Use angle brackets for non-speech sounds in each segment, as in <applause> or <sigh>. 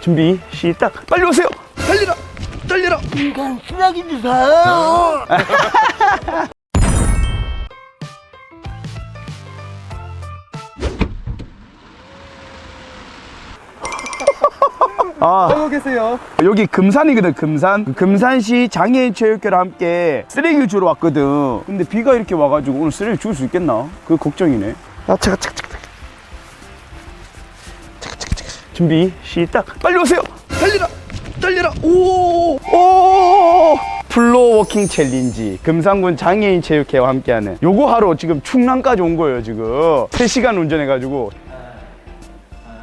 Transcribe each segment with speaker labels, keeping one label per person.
Speaker 1: 준비 시작. 빨리 오세요. 달리라 달리라.
Speaker 2: 인간 쓰레기 주세요.
Speaker 1: 아. <laughs>
Speaker 3: 하고 계세요.
Speaker 1: 여기 금산이거든 금산. 금산시 장애인 체육회랑 함께 쓰레기 주러 왔거든. 근데 비가 이렇게 와가지고 오늘 쓰레기 줄 수 있겠나? 그 걱정이네. 아 차가 차가 준비 시작. 빨리 오세요. 달리라 달리라. 오오. 플로어 워킹 챌린지. 금산군 장애인 체육회와 함께하는 요거 하러 지금 충남까지 온 거예요 지금. 3시간 운전해가지고.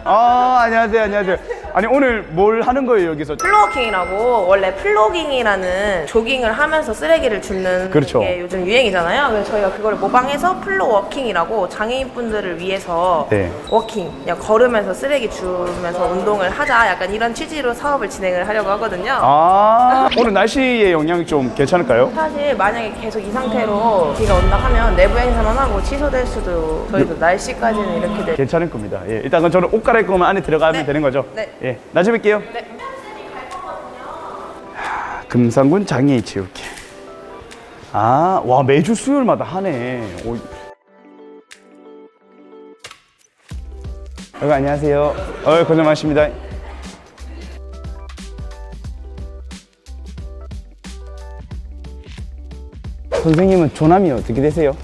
Speaker 1: 아 안녕하세요 안녕하세요 아니 오늘 뭘 하는 거예요 여기서
Speaker 4: 플로깅이라고 원래 플로깅이라는 조깅을 하면서 쓰레기를 줍는
Speaker 1: 그렇죠.
Speaker 4: 게 요즘 유행이잖아요. 그래서 저희가 그걸 모방해서 플로워킹이라고 장애인분들을 위해서
Speaker 1: 네.
Speaker 4: 워킹, 그냥 걸으면서 쓰레기 주면서 운동을 하자 약간 이런 취지로 사업을 진행을 하려고 하거든요.
Speaker 1: 아 오늘 날씨의 영향이 좀 괜찮을까요?
Speaker 4: 사실 만약에 계속 이 상태로 비가 온다 하면 내부 행사만 하고 취소될 수도 저희도 날씨까지는 이렇게 될
Speaker 1: 괜찮을 겁니다. 예, 일단 은 저는 옷 갈아입고 오면 안에 들어가면
Speaker 4: 네.
Speaker 1: 되는 거죠?
Speaker 4: 네.
Speaker 1: 예, 나중에 뵐게요.
Speaker 4: 네.
Speaker 1: 금산군 장애인 체육회. 아, 와 매주 수요일마다 하네. 오. 여기 안녕하세요. 어, 고생 많으십니다. 선생님은 조남이 어떻게 되세요?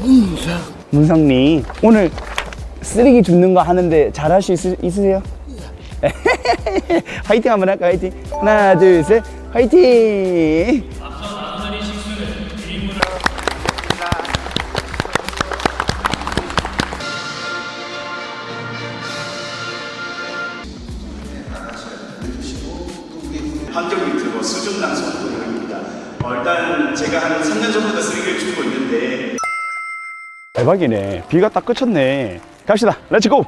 Speaker 1: 문상. 문상님 오늘 쓰레기 줍는 거 하는데 잘할 수 있으, 있으세요? <laughs> 화이팅 한번 할까 화이팅. 하나 둘 셋. 화이팅!
Speaker 5: 환경. 어, 일단 제가 한 3년 전부터 쓰레기를 주고 있는데.
Speaker 1: 대박이네. 비가 딱 그쳤네 갑시다. 렛츠고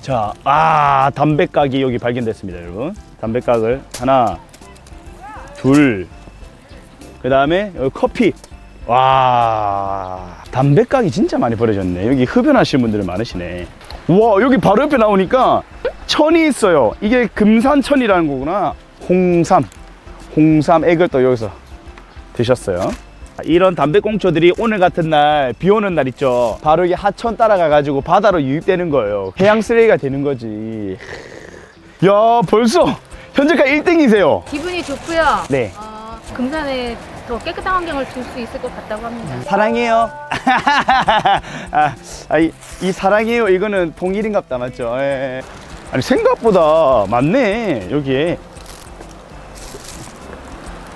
Speaker 1: 자, 아 담배각이 여기 발견됐습니다 여러분. 담배각을 하나 둘 그 다음에 여기 커피. 와 담배각이 진짜 많이 버려졌네. 여기 흡연하시는 분들 많으시네. 와 여기 바로 옆에 나오니까 천이 있어요. 이게 금산천이라는 거구나. 홍삼. 홍삼 액을 또 여기서 드셨어요 이런 담배꽁초들이 오늘 같은 날 비 오는 날 있죠 바로 이게 하천 따라가 가지고 바다로 유입되는 거예요 해양 쓰레기가 되는 거지 야 벌써 현재까지 1등이세요
Speaker 6: 기분이 좋고요.
Speaker 1: 네.
Speaker 6: 어, 금산에 더 깨끗한 환경을 줄 수 있을 것 같다고 합니다.
Speaker 1: 사랑해요 <laughs> 아, 아, 이, 이 사랑해요 이거는 동일인갑다 맞죠 예. 아니 생각보다 많네 여기에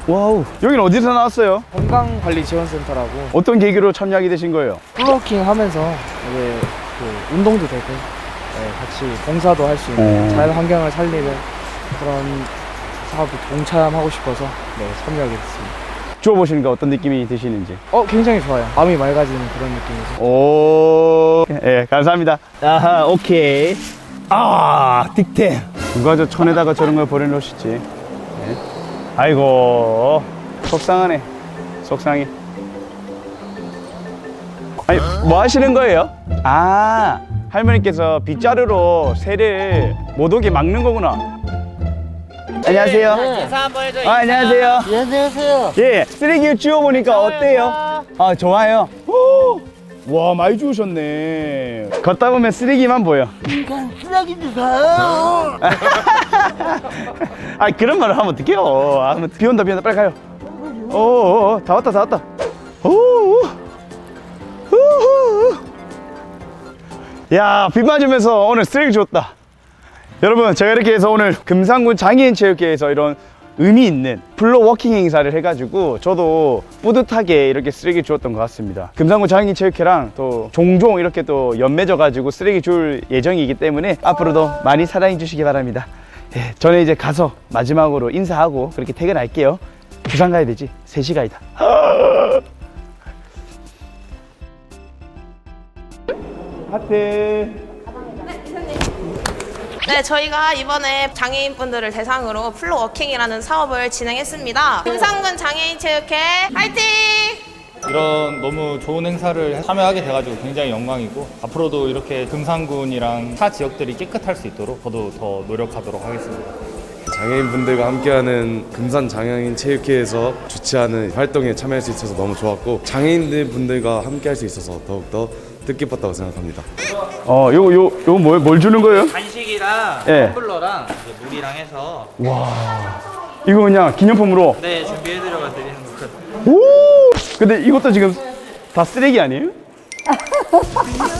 Speaker 1: 와우 여기는 어디서 나왔어요?
Speaker 3: 건강관리지원센터라고
Speaker 1: 어떤 계기로 참여하게 되신 거예요?
Speaker 3: 플로킹 하면서 이제 그 운동도 되고 네, 같이 봉사도 할 수 있는
Speaker 1: 어.
Speaker 3: 자연 환경을 살리는 그런 사업에 동참하고 싶어서 네, 참여하게 됐습니다.
Speaker 1: 주워 보시니까 어떤 느낌이 드시는지
Speaker 3: 어 굉장히 좋아요. 마음이 맑아지는 그런 느낌이죠.
Speaker 1: 오, 예, 감사합니다. 아하, 오케이. 아, 딕텐. 누가 저 천에다가 저런 걸 버려놓으시지? 예. 아이고, 속상하네. 속상해. 아니, 뭐 하시는 거예요? 아, 할머니께서 빗자루로 새를 못 오게 막는 거구나. 안녕하세요. 인사 한번 해줘. 아, 안녕하세요.
Speaker 2: 예, 안녕하세요.
Speaker 1: 예, 쓰레기 주워 보니까 어때요? 아, 좋아요. 오, 와, 많이 주우셨네. 걷다 보면 쓰레기만 보여.
Speaker 2: 인간 쓰레기 주세요.
Speaker 1: 아, 그런 말을 하면 어떡해요. 아, 비 온다, 비 온다, 빨리 가요. 오, 오, 오, 다 왔다, 다 왔다. 오, 오, 오, 오. 야, 비 맞으면서 오늘 쓰레기 주웠다. 여러분, 제가 이렇게 해서 오늘 금산군 장애인 체육회에서 이런 의미 있는 플로 워킹 행사를 해가지고 저도 뿌듯하게 이렇게 쓰레기 주웠던 것 같습니다. 금산군 장애인 체육회랑 또 종종 이렇게 또 연맺어가지고 쓰레기 줄 예정이기 때문에 앞으로도 많이 사랑해 주시기 바랍니다. 예, 저는 이제 가서 마지막으로 인사하고 그렇게 퇴근할게요. 부산 가야 되지. 3시간이다. <laughs> 하트.
Speaker 4: 네, 저희가 이번에 장애인분들을 대상으로 플로워킹이라는 사업을 진행했습니다. 금산군 장애인 체육회 화이팅!
Speaker 7: 이런 너무 좋은 행사를 참여하게 돼가지고 굉장히 영광이고 앞으로도 이렇게 금산군이랑 타 지역들이 깨끗할 수 있도록 저도 더 노력하도록 하겠습니다.
Speaker 8: 장애인분들과 함께하는 금산 장애인 체육회에서 주최하는 활동에 참여할 수 있어서 너무 좋았고 장애인들 분들과 함께할 수 있어서 더욱더 뜻깊었다고 생각합니다.
Speaker 1: 어, 요거 요 요거 뭘, 뭘 주는 거예요?
Speaker 9: 간식이랑
Speaker 1: 예.
Speaker 9: 텀블러랑 이제 물이랑 해서
Speaker 1: 이거 그냥 기념품으로.
Speaker 9: 네 준비해드려가 드리는 거거든요.
Speaker 1: 오! 근데 이것도 지금 다 쓰레기 아니에요? <laughs>